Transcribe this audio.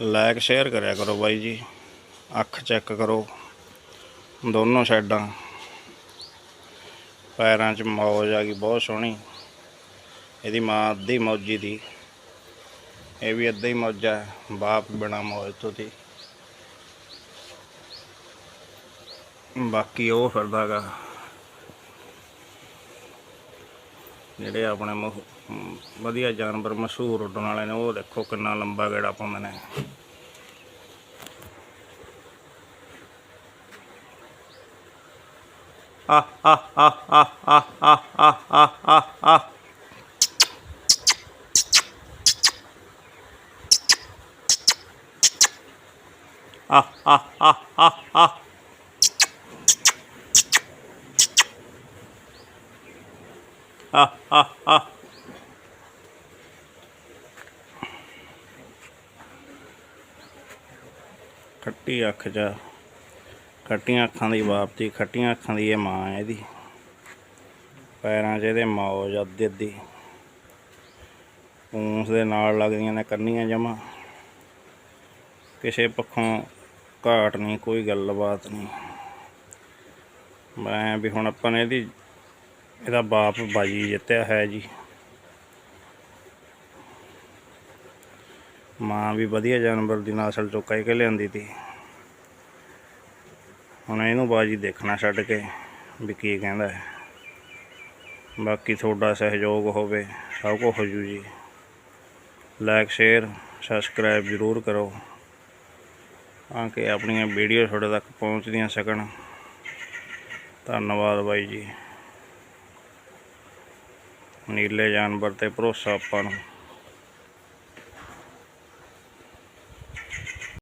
Like share ਕਰਿਆ ਕਰੋ ਬਾਈ ਜੀ। ਅੱਖ ਚੈੱਕ ਕਰੋ। ਦੋਨੋਂ ਸਾਈਡਾਂ ਪੈਰਾਂ 'ਚ ਮੌਜ ਆ ਗਈ, ਬਹੁਤ ਸੋਹਣੀ। ਇਹਦੀ ਮਾਂ ਅੱਧੀ ਮੌਜੀ ਦੀ। ਇਹ ਵੀ ਅੱਧਾ ਹੀ ਮੌਜਾ ਬਾਪ ਬਿਨਾ ਮੌਜ ਤੋਂ ਦੀ। ਬਾਕੀ ਉਹ ਫਿਰਦਾਗਾ ਜਿਹੜੇ ਆਪਣੇ ਮਹ- ਮ, ਵਧੀਆ ਜਾਨਵਰ ਮਸ਼ਹੂਰ ਉੱਡਣ ਵਾਲੇ ਨੇ ਉਹ ਦੇਖੋ ਕਿੰਨਾ ਲੰਬਾ ਗੇੜਾ ਪਾਉਂਦੇ ਨੇ ਆ ਆ ਆ ਆ ਆ ਆ ਆ ਆ ਆ ਆ ਆ ਆ ਆ ਆ ਆ ਆ ਆ ਆ ਖੱਟੀ ਅੱਖ ਜਾ ਖੱਟੀਆਂ ਅੱਖਾਂ ਦੀ ਬਾਪ ਦੀ ਖੱਟੀਆਂ ਅੱਖਾਂ ਦੀ ਇਹ ਮਾਂ ਹੈ ਇਹਦੀ। ਪੈਰਾਂ 'ਚ ਇਹਦੇ ਮੌਜ ਅੱਧੀ ਅੱਧੀ ਪੂੰਛ ਦੇ ਨਾਲ ਲੱਗਦੀਆਂ ਨੇ ਕੰਨੀਆਂ ਜਮਾ। ਕਿਸੇ ਪੱਖੋਂ ਘਾਟ ਨਹੀਂ, ਕੋਈ ਗੱਲਬਾਤ ਨਹੀਂ। ਮੈਂ ਵੀ ਹੁਣ ਆਪਾਂ ਨੇ ਇਹਦੀ ਇਹਦਾ ਬਾਪ ਬਾਜੀ ਜਿੱਤਿਆ ਹੈ ਜੀ। ਮਾਂ ਵੀ ਵਧੀਆ ਜਾਨਵਰ ਦੀ ਨਸਲ ਚੋਂ ਕਹਿ ਕੇ ਲਿਆਂਦੀ ਤੀ। ਹੁਣ ਇਹਨੂੰ ਬਾਜੀ ਦੇਖਣਾ ਛੱਡ ਕੇ ਵੀ ਕੀ ਕਹਿੰਦਾ ਹੈ। ਬਾਕੀ ਤੁਹਾਡਾ ਸਹਿਯੋਗ ਹੋਵੇ, ਸਭ ਕੁਝ ਹੋ ਜੂ ਜੀ। ਲਾਈਕ ਸ਼ੇਅਰ ਸਬਸਕ੍ਰਾਈਬ ਜ਼ਰੂਰ ਕਰੋ, ਤਾਂ ਕਿ ਆਪਣੀਆਂ ਵੀਡੀਓ ਤੁਹਾਡੇ ਤੱਕ ਪਹੁੰਚਦੀਆਂ ਸਕਣ। ਧੰਨਵਾਦ ਬਾਈ ਜੀ। ਨੀਲੇ ਜਾਨਵਰ ਤੇ ਭਰੋਸਾ ਆਪਾਂ ਨੂੰ।